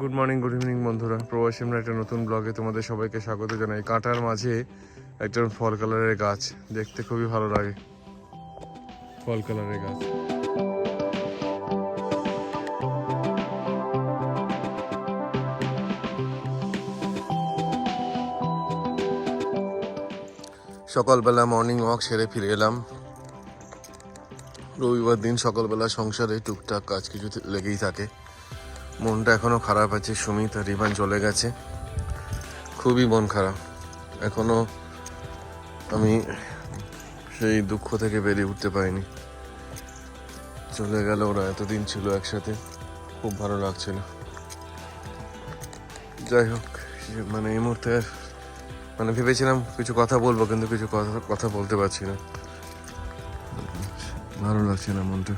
Good morning good evening বন্ধুরা। প্রবাসী আমরা একটা নতুন ব্লগে তোমাদের সবাইকে স্বাগত জানাই। কাঁটার মাঝে একটা ফল কালারের গাছ। দেখতে খুবই ভালো লাগে। ফল কালারের গাছ। সকালবেলা মর্নিং ওয়াক সেরে ফিরে এলাম। রবিবার দিন সকালবেলা সংসারে টুকটাক কাজ কিছু লেগেই থাকে। মনটা এখনও খারাপ আছে সুমিত আর রিবান চলে গেছে। খুবই মন খারাপ। এখনও আমি সেই দুঃখ থেকে বেরিয়ে উঠতে পারিনি। চলে গেল ওরা, এতদিন ছিল একসাথে। খুব ভালো লাগছিল। যাই হোক মানে এই মুহূর্তে মানে ভেবেছিলাম কিছু কথা বলব, কিন্তু কিছু কথা কথা বলতে পারছি না। ভালো লাগছে না মনটা।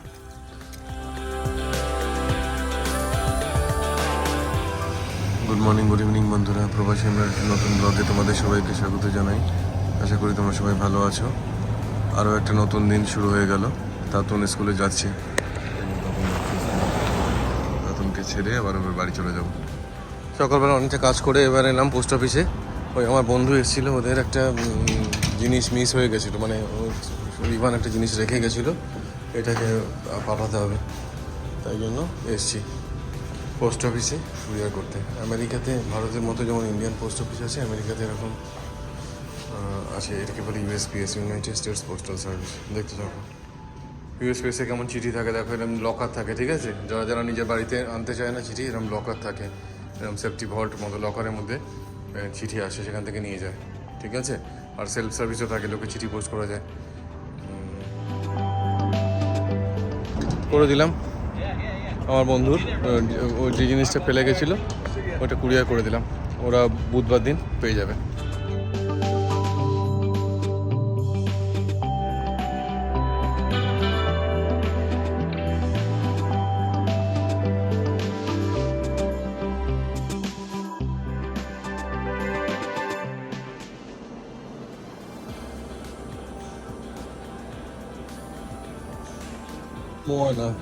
গুড মর্নিং গুড ইভিনিং বন্ধুরা। প্রবাসী আমরা একটা নতুন ব্লগে তোমাদের সবাইকে স্বাগত জানাই। আশা করি তোমরা সবাই ভালো আছো। আরও একটা নতুন দিন শুরু হয়ে গেল। তাতুন স্কুলে যাচ্ছে। তাতুনকে ছেড়ে আবার আবার বাড়ি চলে যাব। সকালবেলা অনেকটা কাজ করে এবার এলাম পোস্ট অফিসে। ওই আমার বন্ধু এসেছিল, ওদের একটা জিনিস মিস হয়ে গেছিল। মানে ইভান একটা জিনিস রেখে গেছিল। এটাকে পাঠাতে হবে। তাই জন্য এসছি। পোস্ট অফিসে কুরিয়ার করতে। আমেরিকাতে, ভারতের মতো যেমন ইন্ডিয়ান পোস্ট অফিস আছে, আমেরিকাতে এরকম আছে, এটাকে বলে USPS, United States Postal Service. দেখতে থাকো। ইউএসপিএসে কেমন চিঠি থাকে, দেখো এরকম লকার থাকে, ঠিক আছে? যারা যারা নিজের বাড়িতে আনতে চায় না চিঠি এরকম লকার থাকে। এরকম সেফটি ভল্ট মতো লকারের মধ্যে চিঠি আসে, সেখান থেকে নিয়ে যায়, ঠিক আছে? আর সেলফ সার্ভিসও থাকে, লোকে চিঠি পোস্ট করা যায়। করে দিলাম। আমার বন্ধুর ও যে জিনিসটা ফেলে গেছিল, ওটা কুরিয়ার করে দিলাম। ওরা বুধবার দিন পেয়ে যাবে।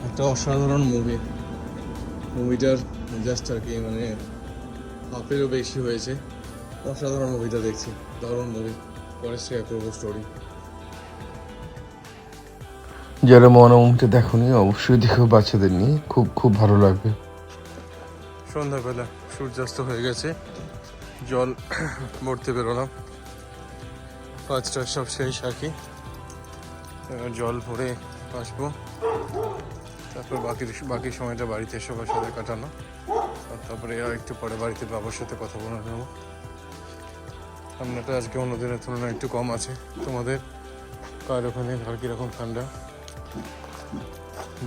একটা অসাধারণ মুভি মুভিটার জাস্ট আর কি মানে হাফেরও বেশি হয়েছে। অসাধারণ মুভিটা দেখছি। দারুণ মুভি। পরে শেয়ার করব স্টোরি যারা মনে মুহূর্তে দেখোনি অবশ্যই দেখো বাচ্চাদের নিয়ে খুব খুব ভালো লাগবে। সন্ধ্যাবেলা সূর্যাস্ত হয়ে গেছে। জল ভরতে বেরোলাম। কাজটা সব শেষ আর কি। জল ভরে আসব। তারপর বাকি বাকি সময়টা বাড়িতে সবার সাথে কাটানো। তারপরে একটু পরে বাড়িতে বাবার সাথে কথা বলে নেব। ঠান্ডাটা আজকে অন্য দিনের তুলনায় একটু কম আছে। তোমাদের? কার ওখানে? আর কীরকম ঠান্ডা?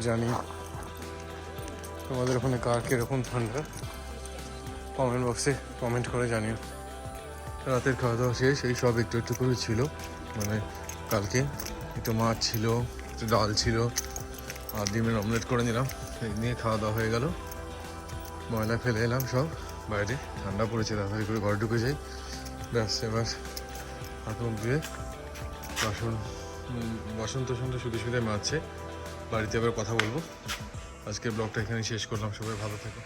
জানি। তোমাদের ওখানে কার কীরকম ঠান্ডা? কমেন্ট বক্সে কমেন্ট করে জানিও। রাতের খাওয়া দাওয়া শেষ, এই সব একটু একটু করে ছিল। মানে কালকে একটু মাছ ছিল ডাল ছিল আর ডিমের অমলেট করে নিলাম। এই নিয়ে খাওয়া দাওয়া হয়ে গেল। ময়লা ফেলে এলাম সব বাইরে। ঠান্ডা পড়েছে, তাড়াতাড়ি করে ঘর ঢুকে যাই। ব্যাস, এবার হাত মুখ ধুয়ে বাসন বাসন তোষণ তো শুধু শুধু মারছে। বাড়িতে এবার কথা বলব। আজকের ব্লগটা এখানে শেষ করলাম। সবাই ভালো থেকো।